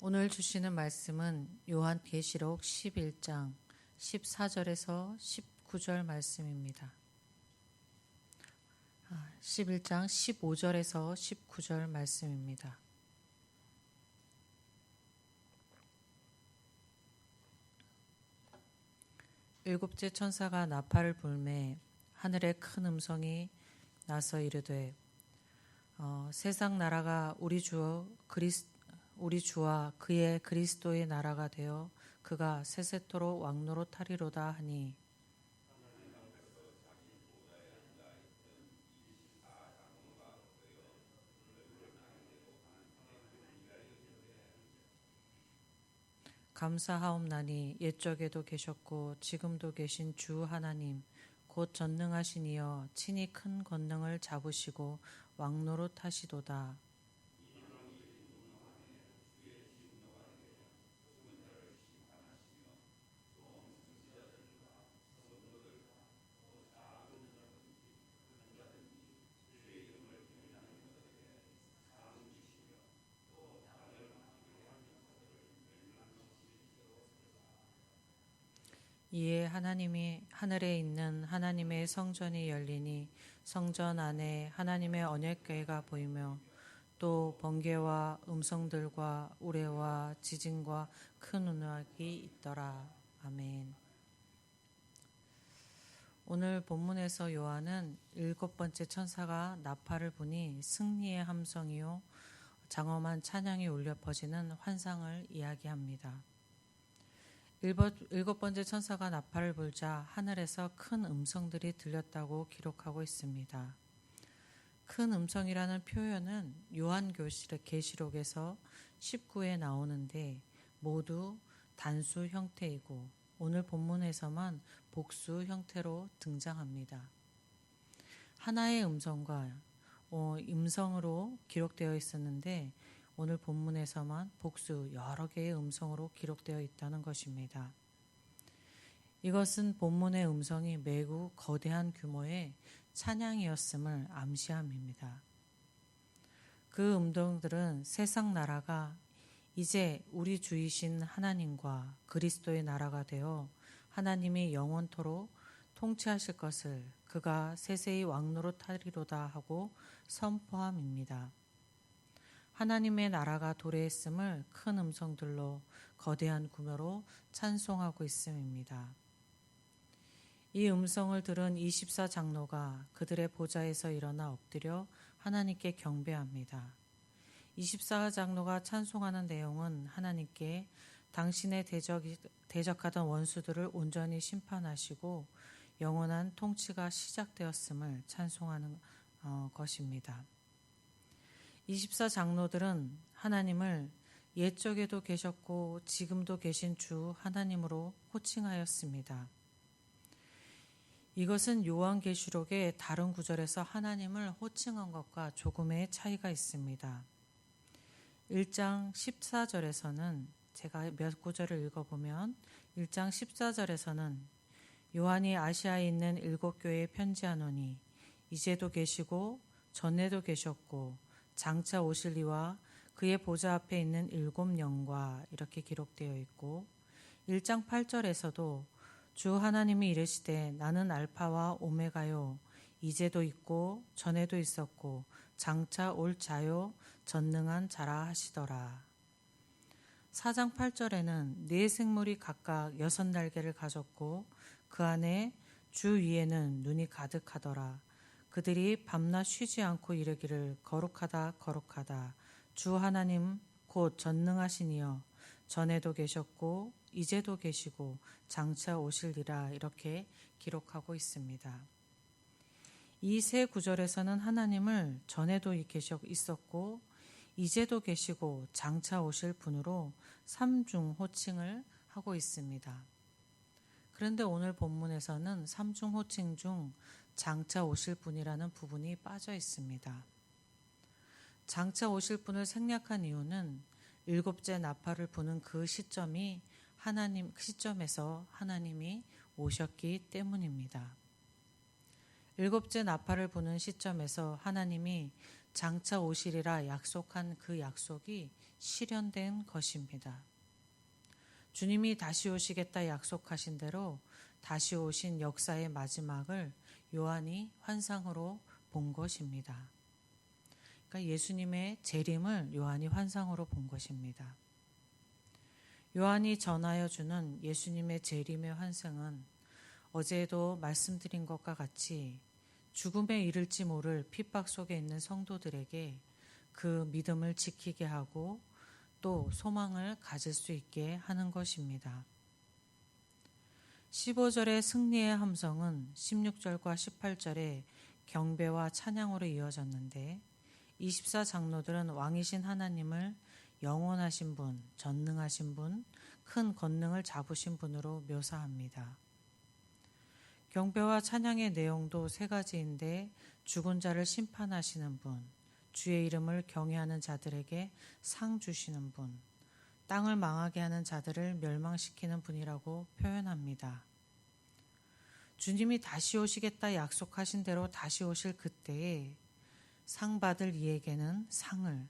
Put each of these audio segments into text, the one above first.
오늘 주시는 말씀은 요한계시록 11장 14절에서 19절 말씀입니다. 11장 15절에서 19절 말씀입니다. 일곱째 천사가 나팔을 불매 하늘에 큰 음성이 나서 이르되 어, 세상 나라가 우리 주 그리스 우리 주와 그의 그리스도의 나라가 되어 그가 세세토록 왕노로 타리로다 하니 감사하옵나니 옛적에도 계셨고 지금도 계신 주 하나님 곧 전능하신 이여 친히 큰 권능을 잡으시고 왕노로 타시도다. 이에 하나님이 하늘에 있는 하나님의 성전이 열리니 성전 안에 하나님의 언약궤가 보이며 또 번개와 음성들과 우레와 지진과 큰 운악이 있더라. 아멘. 오늘 본문에서 요한은 일곱 번째 천사가 나팔을 부니 승리의 함성이요 장엄한 찬양이 울려 퍼지는 환상을 이야기합니다. 일곱 번째 천사가 나팔을 불자 하늘에서 큰 음성들이 들렸다고 기록하고 있습니다. 큰 음성이라는 표현은 요한교실의 계시록에서 19에 나오는데 모두 단수 형태이고 오늘 본문에서만 복수 형태로 등장합니다. 하나의 음성과 어, 음성으로 기록되어 있었는데 오늘 본문에서만 복수 여러 개의 음성으로 기록되어 있다는 것입니다. 이것은 본문의 음성이 매우 거대한 규모의 찬양이었음을 암시함입니다. 그 음성들은 세상 나라가 이제 우리 주이신 하나님과 그리스도의 나라가 되어 하나님이 영원토록 통치하실 것을 그가 세세히 왕노로 타리로다 하고 선포함입니다. 하나님의 나라가 도래했음을 큰 음성들로 거대한 구매로 찬송하고 있음입니다. 이 음성을 들은 24장로가 그들의 보좌에서 일어나 엎드려 하나님께 경배합니다. 24장로가 찬송하는 내용은 하나님께 당신의 대적, 대적하던 원수들을 온전히 심판하시고 영원한 통치가 시작되었음을 찬송하는 어, 것입니다. 24 장로들은 하나님을 옛적에도 계셨고 지금도 계신 주 하나님으로 호칭하였습니다. 이것은 요한계시록의 다른 구절에서 하나님을 호칭한 것과 조금의 차이가 있습니다. 1장 14절에서는 제가 몇 구절을 읽어보면 1장 14절에서는 요한이 아시아에 있는 일곱 교회에 편지하노니 이제도 계시고 전에도 계셨고 장차 오실 이와 그의 보좌 앞에 있는 일곱 영과 이렇게 기록되어 있고 1장 8절에서도 주 하나님이 이르시되 나는 알파와 오메가요 이제도 있고 전에도 있었고 장차 올 자요 전능한 자라 하시더라. 4장 8절에는 네 생물이 각각 여섯 날개를 가졌고 그 안에 주 위에는 눈이 가득하더라. 그들이 밤낮 쉬지 않고 이르기를 거룩하다 거룩하다 주 하나님 곧 전능하시니여 전에도 계셨고 이제도 계시고 장차 오실리라 이렇게 기록하고 있습니다. 이 세 구절에서는 하나님을 전에도 계셨 있었고 이제도 계시고 장차 오실 분으로 삼중 호칭을 하고 있습니다. 그런데 오늘 본문에서는 삼중 호칭 중 장차 오실 분이라는 부분이 빠져 있습니다. 장차 오실 분을 생략한 이유는 일곱째 나팔을 부는 그 시점이 하나님 그 시점에서 하나님이 오셨기 때문입니다. 일곱째 나팔을 부는 시점에서 하나님이 장차 오시리라 약속한 그 약속이 실현된 것입니다. 주님이 다시 오시겠다 약속하신 대로 다시 오신 역사의 마지막을 요한이 환상으로 본 것입니다. 그러니까 예수님의 재림을 요한이 환상으로 본 것입니다. 요한이 전하여 주는 예수님의 재림의 환상은 어제도 말씀드린 것과 같이 죽음에 이를지 모를 핍박 속에 있는 성도들에게 그 믿음을 지키게 하고 또 소망을 가질 수 있게 하는 것입니다. 15절의 승리의 함성은 16절과 18절의 경배와 찬양으로 이어졌는데 24 장로들은 왕이신 하나님을 영원하신 분, 전능하신 분, 큰 권능을 잡으신 분으로 묘사합니다. 경배와 찬양의 내용도 세 가지인데 죽은 자를 심판하시는 분, 주의 이름을 경외하는 자들에게 상 주시는 분, 땅을 망하게 하는 자들을 멸망시키는 분이라고 표현합니다. 주님이 다시 오시겠다 약속하신 대로 다시 오실 그때에 상 받을 이에게는 상을,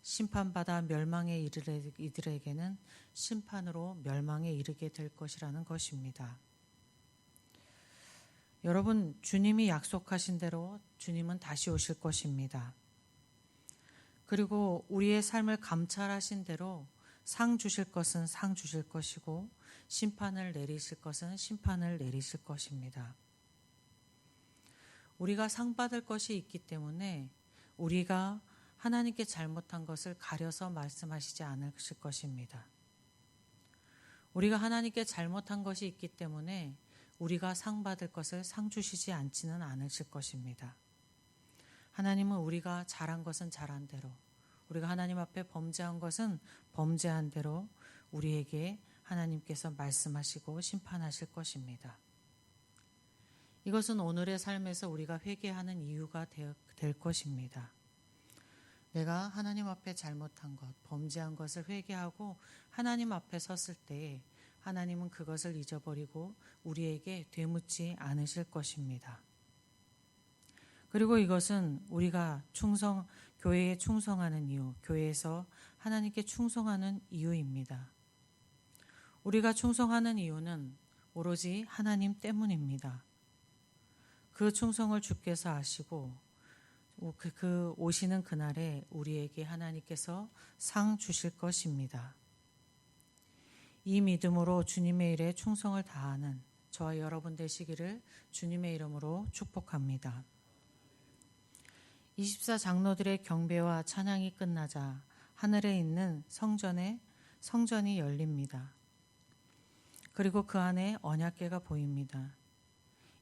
심판받아 멸망에 이르 이들에게는 심판으로 멸망에 이르게 될 것이라는 것입니다. 여러분, 주님이 약속하신 대로 주님은 다시 오실 것입니다. 그리고 우리의 삶을 감찰하신 대로 상 주실 것은 상 주실 것이고 심판을 내리실 것은 심판을 내리실 것입니다. 우리가 상 받을 것이 있기 때문에 우리가 하나님께 잘못한 것을 가려서 말씀하시지 않으실 것입니다. 우리가 하나님께 잘못한 것이 있기 때문에 우리가 상 받을 것을 상 주시지 않지는 않으실 것입니다. 하나님은 우리가 잘한 것은 잘한 대로, 우리가 하나님 앞에 범죄한 것은 범죄한 대로 우리에게 하나님께서 말씀하시고 심판하실 것입니다. 이것은 오늘의 삶에서 우리가 회개하는 이유가 될 것입니다. 내가 하나님 앞에 잘못한 것, 범죄한 것을 회개하고 하나님 앞에 섰을 때 하나님은 그것을 잊어버리고 우리에게 되묻지 않으실 것입니다. 그리고 이것은 우리가 충성, 교회에 충성하는 이유, 교회에서 하나님께 충성하는 이유입니다. 우리가 충성하는 이유는 오로지 하나님 때문입니다. 그 충성을 주께서 아시고 그, 그 오시는 그날에 우리에게 하나님께서 상 주실 것입니다. 이 믿음으로 주님의 일에 충성을 다하는 저와 여러분 되시기를 주님의 이름으로 축복합니다. 24 장로들의 경배와 찬양이 끝나자 하늘에 있는 성전에 성전이 열립니다. 그리고 그 안에 언약궤가 보입니다.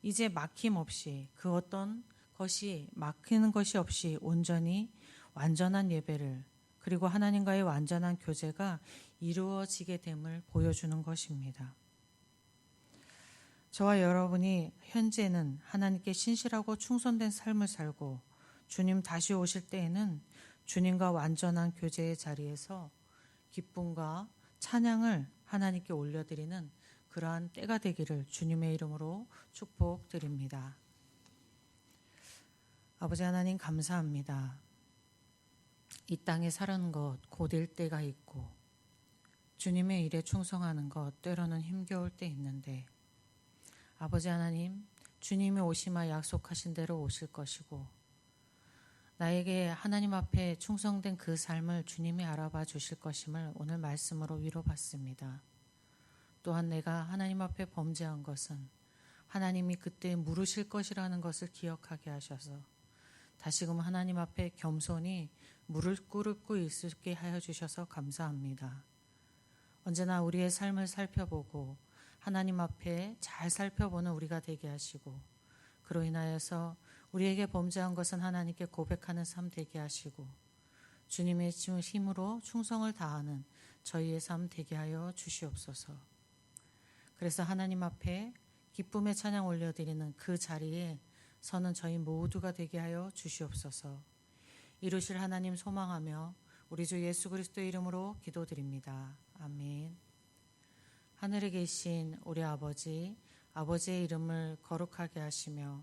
이제 막힘 없이 그 어떤 것이 막히는 것이 없이 온전히 완전한 예배를 그리고 하나님과의 완전한 교제가 이루어지게 됨을 보여주는 것입니다. 저와 여러분이 현재는 하나님께 신실하고 충성된 삶을 살고 주님 다시 오실 때에는 주님과 완전한 교제의 자리에서 기쁨과 찬양을 하나님께 올려드리는 그러한 때가 되기를 주님의 이름으로 축복드립니다. 아버지 하나님 감사합니다. 이 땅에 사는 것 고될 때가 있고 주님의 일에 충성하는 것 때로는 힘겨울 때 있는데 아버지 하나님 주님이 오시마 약속하신 대로 오실 것이고 나에게 하나님 앞에 충성된 그 삶을 주님이 알아봐 주실 것임을 오늘 말씀으로 위로받습니다. 또한 내가 하나님 앞에 범죄한 것은 하나님이 그때 물으실 것이라는 것을 기억하게 하셔서 다시금 하나님 앞에 겸손히 물을 꿇고 있게 하여 주셔서 감사합니다. 언제나 우리의 삶을 살펴보고 하나님 앞에 잘 살펴보는 우리가 되게 하시고 그로 인하여서 우리에게 범죄한 것은 하나님께 고백하는 삶 되게 하시고 주님의 힘으로 충성을 다하는 저희의 삶 되게 하여 주시옵소서. 그래서 하나님 앞에 기쁨의 찬양 올려드리는 그 자리에 서는 저희 모두가 되게 하여 주시옵소서. 이루실 하나님 소망하며 우리 주 예수 그리스도 이름으로 기도드립니다. 아멘. 하늘에 계신 우리 아버지, 아버지의 이름을 거룩하게 하시며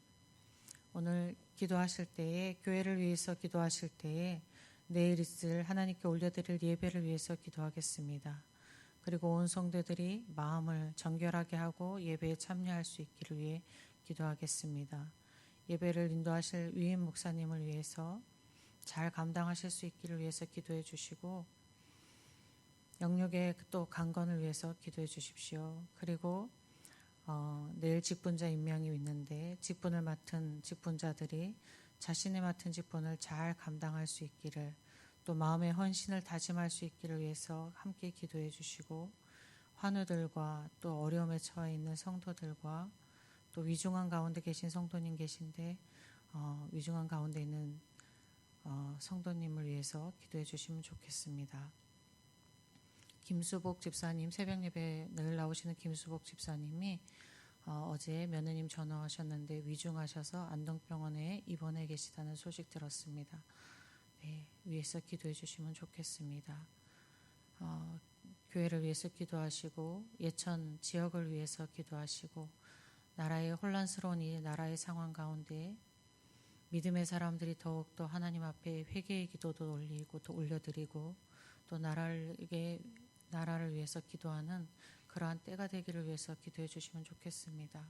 오늘 기도하실 때에 교회를 위해서 기도하실 때에 내일 있을 하나님께 올려드릴 예배를 위해서 기도하겠습니다. 그리고 온 성도들이 마음을 정결하게 하고 예배에 참여할 수 있기를 위해 기도하겠습니다. 예배를 인도하실 위임 목사님을 위해서 잘 감당하실 수 있기를 위해서 기도해 주시고 영역의 또 강건을 위해서 기도해 주십시오. 그리고 어, 내일 직분자 임명이 있는데 직분을 맡은 직분자들이 자신의 맡은 직분을 잘 감당할 수 있기를 또 마음의 헌신을 다짐할 수 있기를 위해서 함께 기도해 주시고 환우들과 또 어려움에 처해 있는 성도들과 또 위중한 가운데 계신 성도님 계신데 어, 위중한 가운데 있는 어, 성도님을 위해서 기도해 주시면 좋겠습니다. 김수복 집사님 새벽 예배 늘 나오시는 김수복 집사님이 어, 제 며느님 전화하셨는데 위중하셔서 안동병원에 입원해 계시다는 소식 들었습니다. 네, 위해서 기도해 주시면 좋겠습니다. 어, 교회를 위해서 기도하시고 예천 지역을 위해서 기도하시고 나라의 혼란스러운 이 나라의 상황 가운데 믿음의 사람들이 더욱더 하나님 앞에 회개의 기도도 올리고 또 올려드리고 또 나라에게 나라를 위해서 기도하는 그러한 때가 되기를 위해서 기도해 주시면 좋겠습니다.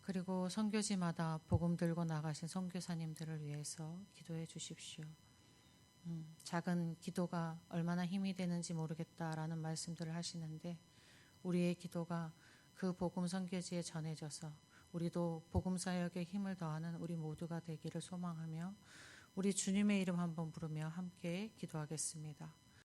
그리고 선교지마다 복음 들고 나가신 선교사님들을 위해서 기도해 주십시오. 음, 작은 기도가 얼마나 힘이 되는지 모르겠다라는 말씀들을 하시는데 우리의 기도가 그 복음 선교지에 전해져서 우리도 복음 사역에 힘을 더하는 우리 모두가 되기를 소망하며 우리 주님의 이름 한번 부르며 함께 기도하겠습니다.